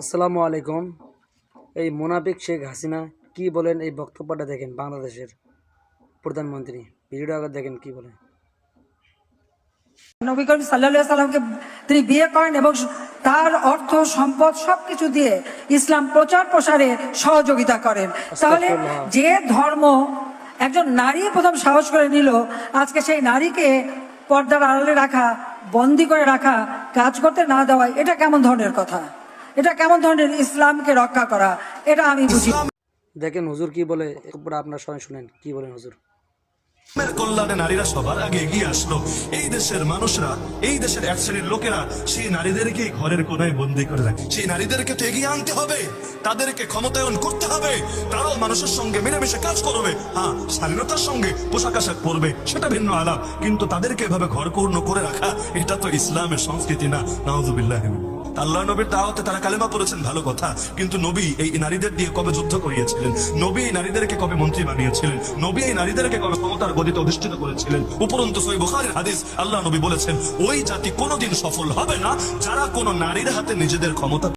আসসালামু আলাইকুম। এই মোনাফিক শেখ হাসিনা কি বলেন এই বক্তব্যটা দেখেন বাংলাদেশের প্রধানমন্ত্রী। ভিডিওটা আগে দেখেন কি বলেন। নবী করিম সাল্লাহ সাল্লামকে তিনি বিয়ে করেন এবং তার অর্থ সম্পদ সবকিছু দিয়ে ইসলাম প্রচার প্রসারে সহযোগিতা করেন। তাহলে যে ধর্ম একজন নারী প্রথম সাহস করে নিল আজকে সেই নারীকে পর্দার আড়ালে রাখা বন্দি করে রাখা কাজ করতে না দেওয়া এটা কেমন ধরনের কথা? এটা কেমন ধরনের ইসলামকে রক্ষা করা? এটা আমি বুঝি। দেখেন হুজুর কি বলে? এরপরে আপনার সবাই শুনেন কি বলেন হুজুর? কল্যাণে নারীরা সবার আগে এগিয়ে আসলো। এই দেশের মানুষরা এই দেশের এক শ্রেণির লোকেরা সেই নারীদেরকে ঘরের কোনায় বন্দি করে রাখে সেই নারীদেরকে তো এগিয়ে আনতে হবে। তাদেরকে ক্ষমতায়ন করতে হবে। তারাও মানুষের সঙ্গে মিলেমিশে কাজ করবে। হ্যাঁ স্বাধীনতার সঙ্গে পোশাক আশাক পরবে সেটা ভিন্ন আলাপ। কিন্তু তাদেরকে এভাবে ঘর পূর্ণ করে রাখা এটা তো ইসলামের সংস্কৃতি না। নাউজুবিল্লাহ আল্লাহ নবীর দাওয়াতে তারা কালেমা পড়েছেন, ভালো কথা। কিন্তু নবী এই নারীদের দিয়ে কবে যুদ্ধ করিয়েছিলেন? নবী এই নারীদেরকে কবে মন্ত্রী বানিয়েছিলেন? নবী এই নারীদেরকে কবে ক্ষমতার গদিতে অধিষ্ঠিত করেছিলেন? উপরন্তু সই বোখারের হাদিস, আল্লাহ নবী বলেছেন, ওই জাতি কোনোদিন সফল হবে না যারা কোনো নারীর হাতে নিজেদের ক্ষমতা